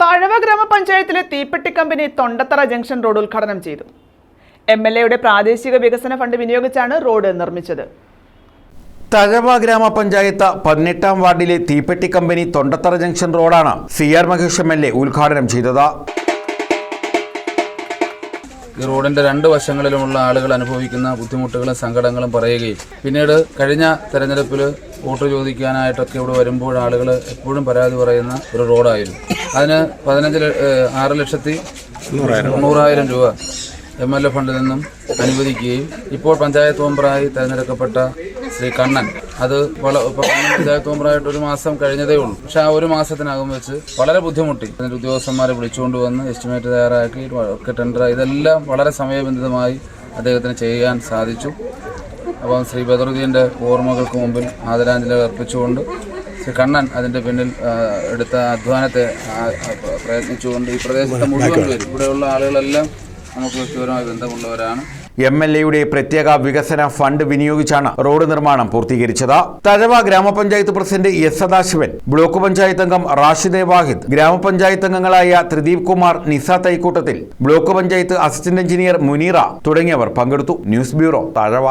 തഴവ ഗ്രാമപഞ്ചായത്തിലെ തീപ്പെട്ടി company Thondathara junction road ഉദ്ഘാടനം ചെയ്തു. എം എൽ എയുടെ പ്രാദേശിക വികസന ഫണ്ട് വിനിയോഗിച്ചാണ് റോഡ് നിർമ്മിച്ചത്. തഴവ ഗ്രാമപഞ്ചായത്ത് പതിനെട്ടാം വാർഡിലെ തീപ്പെട്ടി കമ്പനി തൊണ്ടത്തറ ജംഗ്ഷൻ റോഡാണ് C R Mahesh M L A ഉദ്ഘാടനം ചെയ്തത്. ഈ റോഡിന്റെ രണ്ട് വശങ്ങളിലുമുള്ള ആളുകൾ അനുഭവിക്കുന്ന ബുദ്ധിമുട്ടുകളും സങ്കടങ്ങളും പറയുകയും പിന്നീട് കഴിഞ്ഞ തെരഞ്ഞെടുപ്പിൽ വോട്ട് ചോദിക്കാനായിട്ടൊക്കെ ഇവിടെ വരുമ്പോൾ ആളുകൾ എപ്പോഴും പരാതി പറയുന്ന ഒരു റോഡായിരുന്നു. അതിന് പതിനഞ്ച് ആറ് ലക്ഷത്തി തൊണ്ണൂറായിരം രൂപ എം എൽ എ ഫണ്ടിൽ നിന്നും അനുവദിക്കുകയും ഇപ്പോൾ പഞ്ചായത്ത് മെമ്പറായി തെരഞ്ഞെടുക്കപ്പെട്ട ശ്രീ കണ്ണൻ. അത് പഞ്ചായത്ത് മെമ്പറായിട്ട് ഒരു മാസം കഴിഞ്ഞതേ ഉള്ളൂ. പക്ഷെ ആ ഒരു മാസത്തിനകം വെച്ച് വളരെ ബുദ്ധിമുട്ടി. ഉദ്യോഗസ്ഥന്മാരെ വിളിച്ചുകൊണ്ട് വന്ന് എസ്റ്റിമേറ്റ് തയ്യാറാക്കി ഒക്കെ ടെൻഡർ ഇതെല്ലാം വളരെ സമയബന്ധിതമായി അദ്ദേഹത്തിന് ചെയ്യാൻ സാധിച്ചു. അപ്പം ശ്രീ ബദറുദ്ദീന്റെ ഓർമ്മകൾക്ക് മുമ്പിൽ ആദരാഞ്ജലി അർപ്പിച്ചുകൊണ്ട് ശ്രീ കണ്ണൻ അതിന്റെ പിന്നിൽ എടുത്ത അധ്വാനത്തെ പ്രയത്നിച്ചുകൊണ്ട് ഈ പ്രദേശത്തെ മുഴുവൻ പേര്. ഇവിടെയുള്ള ആളുകളെല്ലാം നമുക്ക് വ്യക്തിപരമായി ബന്ധമുള്ളവരാണ്. എം എൽ എയുടെ പ്രത്യേക വികസന ഫണ്ട് വിനിയോഗിച്ചാണ് റോഡ് നിർമ്മാണം പൂർത്തീകരിച്ചത്. തഴവ ഗ്രാമപഞ്ചായത്ത് president S Sadasivan block panchayat അംഗം റാഷിദെ വാഹിദ് ഗ്രാമപഞ്ചായത്ത് അംഗങ്ങളായ Thrideep Kumar Nisa തൈക്കൂട്ടത്തിൽ block panchayat assistant engineer Muneera തുടങ്ങിയവർ പങ്കെടുത്തു. News bureau Thazhava.